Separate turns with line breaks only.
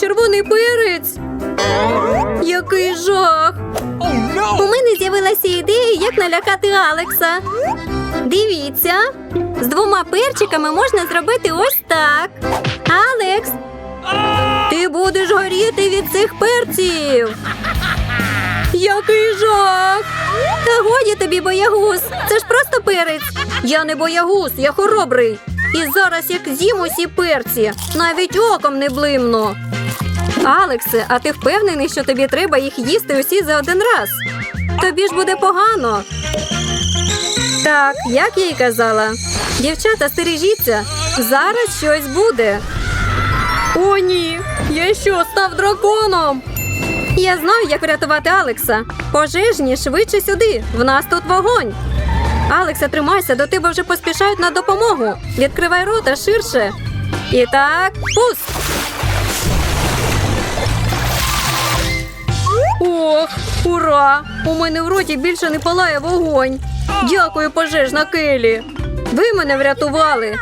червоний перець. Який жах! У мене з'явилася ідея, як налякати Алекса. Дивіться, з двома перчиками можна зробити ось так. Алекс, ти будеш горіти від цих перців. Який жах! Та годі тобі, боягуз. Це ж просто перець. Я не боягуз, я хоробрий. І зараз як з'їм усі перці, навіть оком не блимну. Алексе, а ти впевнений, що тобі треба їх їсти усі за один раз? Тобі ж буде погано. Так, як я й казала. Дівчата, стережіться, зараз щось буде. О, ні, я що, став драконом? Я знаю, як врятувати Алекса. Пожежні швидше сюди. В нас тут вогонь. Алекса, тримайся, до тебе вже поспішають на допомогу. Відкривай рота ширше. І так, пуск. Ура! У мене в роті більше не палає вогонь. Дякую, пожежна Келі. Ви мене врятували.